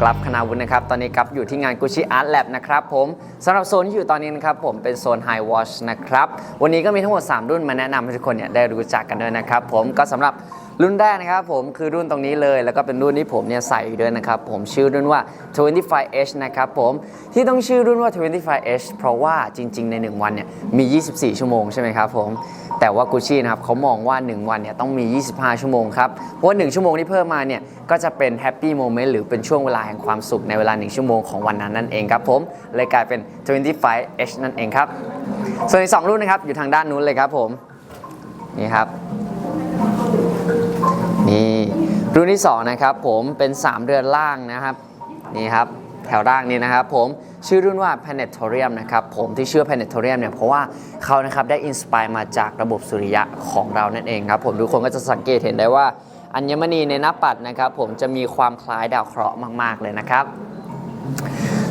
กรับคณาวุฒินะครับ ตอนนี้กรับอยู่ที่งาน Gucci Art Lab นะครับผมสำหรับโซนที่อยู่ตอนนี้นะครับผมเป็นโซน High Watch นะครับ วันนี้ก็มีทั้งหมด 3 รุ่นมาแนะนำให้ทุกคนเนี่ยได้รู้จักกันด้วยนะครับผมก็สำหรับรุ่นแรกนะครับผมคือรุ่นตรงนี้เลยแล้วก็เป็นรุ่นที่ผมเนี่ยใส่อยู่ด้วยนะครับผมชื่อรุ่นว่า 25H นะครับผมที่ต้องชื่อรุ่นว่า 25H เพราะว่าจริง ๆ ใน 1 วันเนี่ยมี 24 ชั่วโมงใช่ไหมครับผมแต่ว่า Gucci นะครับเขามองว่า 1 วันเนี่ยต้องมี 25 ชั่วโมงครับ เพราะว่า 1 ชั่วโมงที่เพิ่มมาเนี่ยก็จะเป็น Happy Moment หรือเป็นช่วงเวลาแห่งความสุขในเวลา 1 ชั่วโมงของวันนั้นนั่นเองครับผมเลยกลายเป็น 25H นั่นเองครับ ส่วนอีกสองรุ่นนะครับอยู่ทางด้านนู้นเลยครับผมนี่ครับนี่รุ่นที่2นะครับผมเป็น 3เรือนล่างนะครับนี่ครับ ถวล่างนี้นะครับผมชื่อรุ่นว่า Planetarium นะครับผมที่ชื่อ Planetarium เนี่ยเพราะว่าเขานะครับได้อินสปายมาจากระบบสุริยะของเรานั่นเองครับผมทุกคนก็จะสังเกตเห็นได้ว่าอัญมณีในหน้าปัดนะครับผมจะมีความคล้ายดาวเคราะห์มาก ๆ เลยนะครับ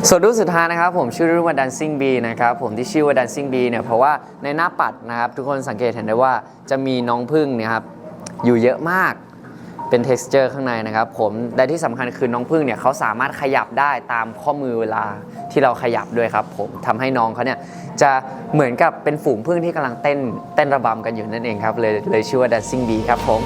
ส่วนรุ่นสุดท้ายนะครับผมชื่อรุ่นว่า Dancing Bee นะครับผมที่ชื่อว่า Dancing Bee เนี่ยเพราะว่าในหน้าปัดนะครับทุกคนสังเกตเห็นได้ว่าจะมีน้องพึ่งเนี่ยครับอยู่เยอะมาก เป็น texture ข้างในนะครับผมแต่ที่สำคัญคือน้องพึ่งเนี่ยเขาสามารถขยับได้ตามข้อมือเวลาที่เราขยับด้วยครับผมทำให้น้องเขาเนี่ยจะเหมือนกับเป็นฝูงพึ่งที่กำลังเต้นเต้นระบำกันอยู่นั่นเองครับเลยเลยชื่อว่า Dancing Bee ครับผม